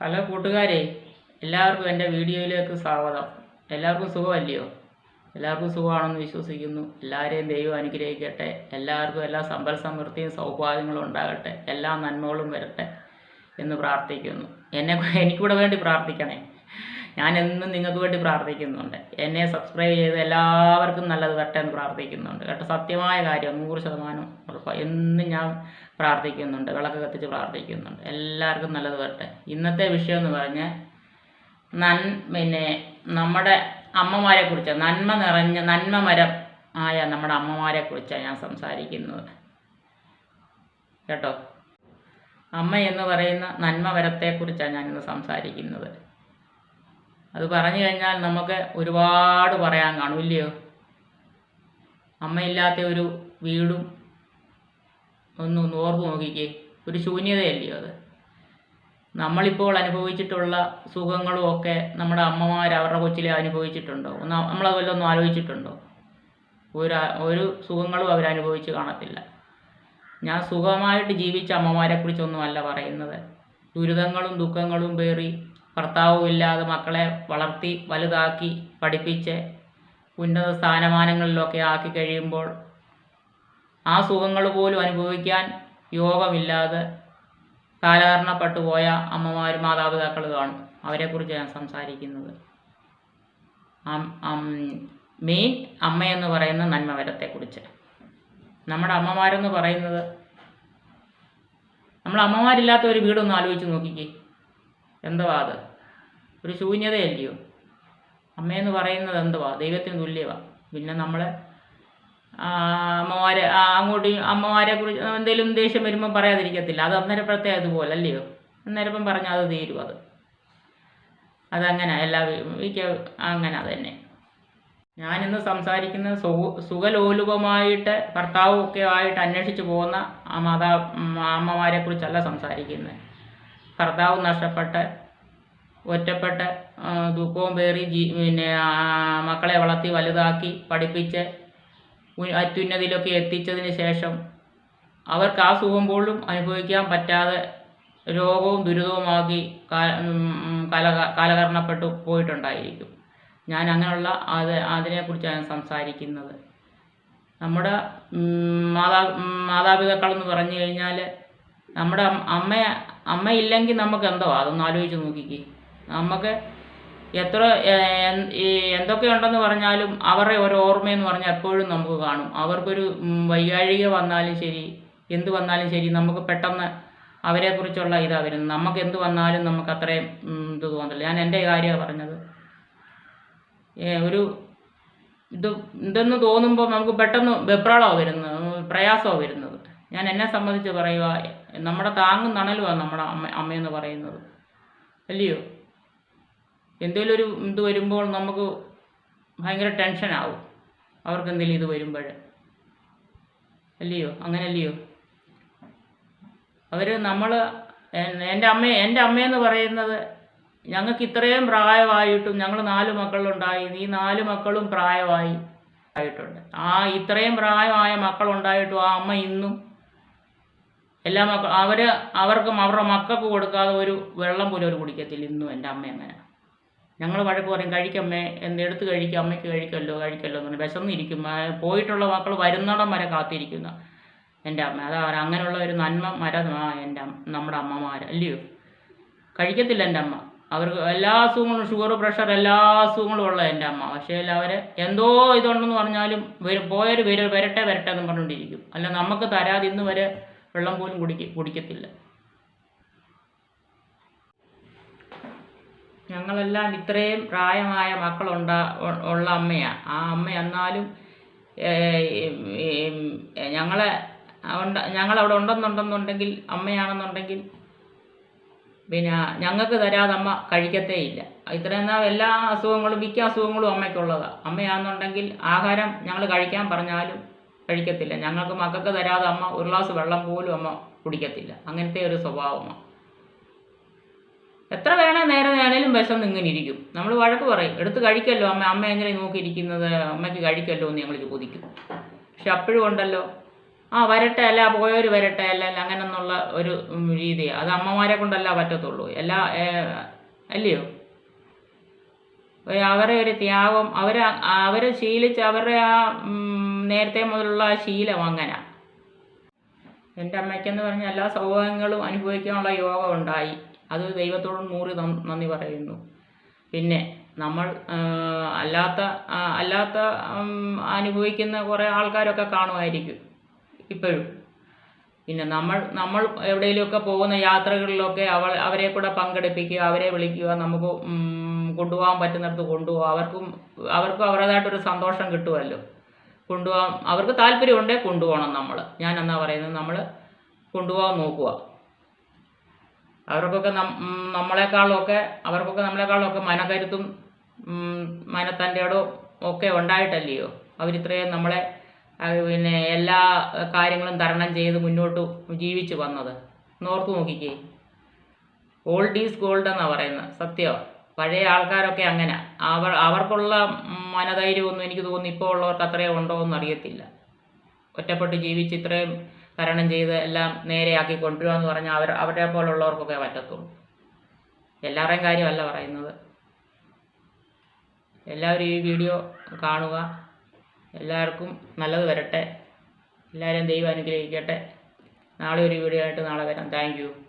Hello കൂട്ടുകാരെ എല്ലാവർക്കും എന്റെ വീഡിയോയിലേക്ക് സ്വാഗതം. എല്ലാവർക്കും സുഖമല്ലയോ? എല്ലാവർക്കും സുഖമാണെന്ന് വിശ്വസിക്കുന്നു. എല്ലാവരെയും ദൈവം അനുഗ്രഹിക്കട്ടെ. എല്ലാവർക്കും എല്ലാ സമ്പൽ സമൃദ്ധിയും സൗഭാഗ്യങ്ങളും ഉണ്ടാകട്ടെ. എല്ലാ നന്മകളും വരട്ടെ എന്ന് പ്രാർത്ഥിക്കുന്നു. എന്നെ എനിക്കൂടെ വേണ്ടി പ്രാർത്ഥിക്കണേ. ഞാൻ എന്നും നിങ്ങൾക്ക് വേണ്ടി പ്രാർത്ഥിക്കുന്നുണ്ട്. എന്നെ സബ്സ്ക്രൈബ് ചെയ്ത് എല്ലാവർക്കും നല്ലത് വരട്ടെ എന്ന് പ്രാർത്ഥിക്കുന്നുണ്ട്. കേട്ടോ സത്യമായ കാര്യം നൂറ് ശതമാനം ഉറപ്പാണ് എന്നും ഞാൻ പ്രാർത്ഥിക്കുന്നുണ്ട് വിളക്ക് കത്തിച്ച് പ്രാർത്ഥിക്കുന്നുണ്ട്. എല്ലാവർക്കും നല്ലത് വരട്ടെ. ഇന്നത്തെ വിഷയം എന്ന് പറഞ്ഞാൽ നൻ പിന്നെ നമ്മുടെ അമ്മമാരെ കുറിച്ച് നന്മ നിറഞ്ഞ നന്മ മരം ആയ നമ്മുടെ അമ്മമാരെ കുറിച്ചാണ് ഞാൻ സംസാരിക്കുന്നത്. കേട്ടോ? അമ്മ എന്ന് പറയുന്ന നന്മ വരത്തെക്കുറിച്ചാണ് ഞാനിന്ന് സംസാരിക്കുന്നത്. അത് പറഞ്ഞു കഴിഞ്ഞാൽ നമുക്ക് ഒരുപാട് പറയാൻ കാണും ഇല്ലയോ? അമ്മയില്ലാത്ത ഒരു വീടും ഒന്ന് ഓർത്ത് നോക്കിക്കേ. ഒരു ശൂന്യതയല്ലയോ അത്? നമ്മളിപ്പോൾ അനുഭവിച്ചിട്ടുള്ള സുഖങ്ങളും ഒക്കെ നമ്മുടെ അമ്മമാർ അവരുടെ കൊച്ചിലെ അനുഭവിച്ചിട്ടുണ്ടോ? ഒന്ന് നമ്മളത് വല്ലതൊന്നും ആലോചിച്ചിട്ടുണ്ടോ? ഒരു ഒരു സുഖങ്ങളും അവരനുഭവിച്ച് കാണത്തില്ല. ഞാൻ സുഖമായിട്ട് ജീവിച്ച അമ്മമാരെക്കുറിച്ചൊന്നുമല്ല പറയുന്നത്. ദുരിതങ്ങളും ദുഃഖങ്ങളും പേറി ഭർത്താവും ഇല്ലാതെ മക്കളെ വളർത്തി വലുതാക്കി പഠിപ്പിച്ച് ഉന്നത സ്ഥാനമാനങ്ങളിലൊക്കെ ആക്കി കഴിയുമ്പോൾ ആ സുഖങ്ങൾ പോലും അനുഭവിക്കാൻ യോഗമില്ലാതെ കാലഹരണപ്പെട്ടു പോയ അമ്മമാർ മാതാപിതാക്കൾ കാണും. അവരെക്കുറിച്ച് ഞാൻ സംസാരിക്കുന്നത്. മെയിൻ അമ്മയെന്ന് പറയുന്ന നന്മവരത്തെക്കുറിച്ച്. നമ്മുടെ അമ്മമാരെന്ന് പറയുന്നത് നമ്മൾ അമ്മമാരില്ലാത്ത ഒരു വീടൊന്ന് ആലോചിച്ച് നോക്കിക്കേ. എന്തുവാ അത് ഒരു ശൂന്യതയല്ലയോ? അമ്മയെന്ന് പറയുന്നത് എന്തുവാ ദൈവത്തിന് തുല്യവാ. പിന്നെ നമ്മളെ അമ്മമാരെ അങ്ങോട്ട് അമ്മമാരെ കുറിച്ച് എന്തെങ്കിലും ദേഷ്യം വരുമ്പോൾ പറയാതിരിക്കത്തില്ല. അത് അന്നേരപ്പോഴത്തെ അതുപോലെ അല്ലയോ? അന്നേരപ്പം പറഞ്ഞാൽ അത് തീരും അത്. അതങ്ങനെ എല്ലാ മിക്ക അങ്ങനെ തന്നെ ഞാനിന്ന് സംസാരിക്കുന്ന സുഖ സുഖലോലുപമായിട്ട് ഭർത്താവും ഒക്കെ ആയിട്ട് അന്വേഷിച്ച് പോകുന്ന ആ മാതാ അമ്മമാരെ കുറിച്ചല്ല സംസാരിക്കുന്നത് ഭർത്താവ് നഷ്ടപ്പെട്ട് ഒറ്റപ്പെട്ട് ദുഃഖവും പേറി ജീ പിന്നെ മക്കളെ വളർത്തി വലുതാക്കി പഠിപ്പിച്ച് അത്യുന്നതിയിലൊക്കെ എത്തിച്ചതിന് ശേഷം അവർക്ക് ആ സുഖം പോലും അനുഭവിക്കാൻ പറ്റാതെ രോഗവും ദുരിതവുമാക്കി കല കാലകരണപ്പെട്ടു പോയിട്ടുണ്ടായിരിക്കും. ഞാൻ അങ്ങനെയുള്ള അത് അതിനെക്കുറിച്ചാണ് സംസാരിക്കുന്നത്. നമ്മുടെ മാതാ മാതാപിതാക്കളെന്ന് പറഞ്ഞു കഴിഞ്ഞാൽ നമ്മുടെ അം- അമ്മ ഇല്ലെങ്കിൽ നമുക്ക് എന്തോ? അതൊന്ന് ആലോചിച്ച് നോക്കിക്കേ. നമുക്ക് എത്ര എന്തൊക്കെ ഉണ്ടെന്ന് പറഞ്ഞാലും അവരുടെ ഒരു ഓർമ്മയെന്ന് പറഞ്ഞാൽ എപ്പോഴും നമുക്ക് കാണും. അവർക്കൊരു ഉം, വൈകാഴിക വന്നാലും ശരി എന്ത് വന്നാലും ശരി നമുക്ക് പെട്ടെന്ന് അവരെക്കുറിച്ചുള്ള ഇതാ വരുന്നത്. നമുക്ക് എന്ത് വന്നാലും നമുക്ക് അത്രയും ഇത് തോന്നില്ല ഞാൻ എന്റെ കാര്യമാണ് പറഞ്ഞത്. ഒരു ഇത് ഇതെന്ന് തോന്നുമ്പോൾ നമുക്ക് പെട്ടെന്ന് വെപ്രാളമാണ് വരുന്നത് പ്രയാസമാണ് വരുന്നത്. ഞാൻ എന്നെ സംബന്ധിച്ച് പറയുക നമ്മുടെ താങ്ങും തണലുമാണ് നമ്മുടെ അമ്മ അമ്മയെന്ന് പറയുന്നത്. അല്ലയോ? എന്തെങ്കിലും ഒരു ഇത് വരുമ്പോൾ നമുക്ക് ഭയങ്കര ടെൻഷനാവും അവർക്ക് എന്തെങ്കിലും ഇത് വരുമ്പോൾ അല്ലയോ? അങ്ങനെ അല്ലയോ അവർ നമ്മൾ എന്റെ അമ്മ എന്റെ അമ്മയെന്ന് പറയുന്നത് ഞങ്ങൾക്ക് ഇത്രയും പ്രായമായിട്ടും ഞങ്ങൾ നാല് മക്കളുണ്ടായി. ഈ നാല് മക്കളും പ്രായമായി ആയിട്ടുണ്ട്. ആ ഇത്രയും പ്രായമായ മക്കളുണ്ടായിട്ടും ആ അമ്മ ഇന്നും എല്ലാ മക്കൾ അവർ അവർക്കും അവരുടെ മക്കൾക്ക് കൊടുക്കാതെ ഒരു വെള്ളം പോലും അവർ കുടിക്കത്തില്ല. ഇന്നും എന്റെ അമ്മ അങ്ങനെ. ഞങ്ങൾ വഴക്ക് പറയും കഴിക്കമ്മേ എന്തെടുത്ത് കഴിക്കും അമ്മയ്ക്ക് കഴിക്കല്ലോ കഴിക്കല്ലോ എന്ന് പറഞ്ഞാൽ വിശന്നിരിക്കും. പോയിട്ടുള്ള മക്കൾ വരുന്നിടം വരെ കാത്തിരിക്കുന്ന എന്റെ അമ്മ. അതാ അങ്ങനെയുള്ള ഒരു നന്മ മരമാ എന്റെ നമ്മുടെ അമ്മമാർ. അല്ലയോ? കഴിക്കത്തില്ല എന്റെ അമ്മ. അവർക്ക് എല്ലാ അസുഖങ്ങളും ഷുഗർ പ്രഷർ എല്ലാ അസുഖങ്ങളും ഉള്ള എന്റെ അമ്മ. പക്ഷേ അവർ എന്തോ ഇതുണ്ടെന്ന് പറഞ്ഞാലും പോയൊരു വരട്ടെ വരട്ടെ എന്ന് പറഞ്ഞുകൊണ്ടിരിക്കും. അല്ല നമുക്ക് തരാതെ ഇന്ന് വരെ വെള്ളം പോലും കുടിക്ക കുടിക്കത്തില്ല. ഞങ്ങളെല്ലാം ഇത്രയും പ്രായമായ മക്കളുണ്ടാ ഉള്ള അമ്മയാണ് ആ അമ്മ എന്നാലും ഞങ്ങളെ ഉണ്ട് ഞങ്ങളവിടെ ഉണ്ടെന്നുണ്ടെന്നുണ്ടെങ്കിൽ അമ്മയാണെന്നുണ്ടെങ്കിൽ പിന്നെ ഞങ്ങൾക്ക് തരാതെ അമ്മ കഴിക്കത്തേ ഇല്ല ഇത്രയും നാൾ എല്ലാ അസുഖങ്ങളും മിക്ക അസുഖങ്ങളും അമ്മയ്ക്കുള്ളതാണ് അമ്മയാണെന്നുണ്ടെങ്കിൽ ആഹാരം ഞങ്ങൾ കഴിക്കാൻ പറഞ്ഞാലും കഴിക്കത്തില്ല. ഞങ്ങൾക്ക് മക്കൾക്ക് തരാതെ അമ്മ ഒരു ഗ്ലാസ് വെള്ളം പോലും അമ്മ കുടിക്കത്തില്ല. അങ്ങനത്തെ ഒരു സ്വഭാവമാണ് എത്ര വേണേ നേരെ വേണേലും വിഷം ഇങ്ങനെ ഇരിക്കും നമ്മൾ വഴക്ക് പറയും. എടുത്ത് കഴിക്കല്ലോ അമ്മ. അമ്മ എങ്ങനെ നോക്കിയിരിക്കുന്നത്? അമ്മയ്ക്ക് കഴിക്കല്ലോ എന്ന് ഞങ്ങൾ ചോദിക്കും. പക്ഷെ അപ്പോഴും ഉണ്ടല്ലോ. ആ വരട്ടെ അല്ല പോയവർ വരട്ടെ അല്ല അല്ല അങ്ങനെന്നുള്ള ഒരു രീതി അത് അമ്മമാരെ കൊണ്ടല്ല പറ്റത്തുള്ളൂ. എല്ലാ അല്ലയോ? അവരെ ഒരു ത്യാഗം അവർ അവരെ ശീലിച്ച് അവരുടെ ആ നേരത്തെ മുതലുള്ള ശീലം അങ്ങനെ. എന്റെ അമ്മയ്ക്കെന്ന് പറഞ്ഞാൽ എല്ലാ സൗഭാഗ്യങ്ങളും അനുഭവിക്കാനുള്ള യോഗം ഉണ്ടായി. അത് ദൈവത്തോട് നൂറ് നന്ദി പറയുന്നു. പിന്നെ നമ്മൾ അല്ലാത്ത അല്ലാത്ത അനുഭവിക്കുന്ന കുറേ ആൾക്കാരൊക്കെ കാണുമായിരിക്കും ഇപ്പോഴും. പിന്നെ നമ്മൾ നമ്മൾ എവിടെയെങ്കിലുമൊക്കെ പോകുന്ന യാത്രകളിലൊക്കെ അവൾ അവരെ കൂടെ പങ്കെടുപ്പിക്കുക അവരെ വിളിക്കുക നമുക്ക് കൊണ്ടുപോകാൻ പറ്റുന്നിടത്ത് കൊണ്ടുപോകാം അവർക്കും അവർക്കും അവരുടേതായിട്ടൊരു സന്തോഷം കിട്ടുമല്ലോ. കൊണ്ടുപോകാൻ അവർക്ക് താല്പര്യമുണ്ടെങ്കിൽ കൊണ്ടുപോകണം നമ്മൾ ഞാൻ എന്നാ പറയുന്നത്? നമ്മൾ കൊണ്ടുപോകാൻ നോക്കുക. അവർക്കൊക്കെ നമ്മളെക്കാളൊക്കെ അവർക്കൊക്കെ നമ്മളെക്കാളൊക്കെ മനകരുത്തും മനത്തന്റെയോടും ഒക്കെ ഉണ്ടായിട്ടല്ലയോ? അവരിത്രയും നമ്മളെ പിന്നെ എല്ലാ കാര്യങ്ങളും തരണം ചെയ്ത് മുന്നോട്ട് ജീവിച്ചു വന്നത്. നോർത്ത് നോക്കിക്കേ. ഓൾഡ് ഈസ് ഗോൾഡ് എന്നാണ് പറയുന്നത്. സത്യം? പഴയ ആൾക്കാരൊക്കെ അങ്ങനെ. അവർ അവർക്കുള്ള മനധൈര്യമൊന്നും എനിക്ക് തോന്നുന്നു ഇപ്പോൾ ഉള്ളവർക്ക് അത്രയും ഉണ്ടോ എന്ന് അറിയത്തില്ല. ഒറ്റപ്പെട്ട് ജീവിച്ച് ഇത്രയും തരണം ചെയ്ത് എല്ലാം നേരെയാക്കി കൊണ്ടുവരിക എന്ന് പറഞ്ഞാൽ അവർ അവരെ പോലുള്ളവർക്കൊക്കെ പറ്റത്തുള്ളൂ. എല്ലാവരുടെയും കാര്യമല്ല പറയുന്നത്. എല്ലാവരും ഈ വീഡിയോ കാണുക. എല്ലാവർക്കും നല്ലത് വരട്ടെ. എല്ലാവരെയും ദൈവം അനുഗ്രഹിക്കട്ടെ. നാളെ ഒരു വീഡിയോ ആയിട്ട് നാളെ വരാം. താങ്ക്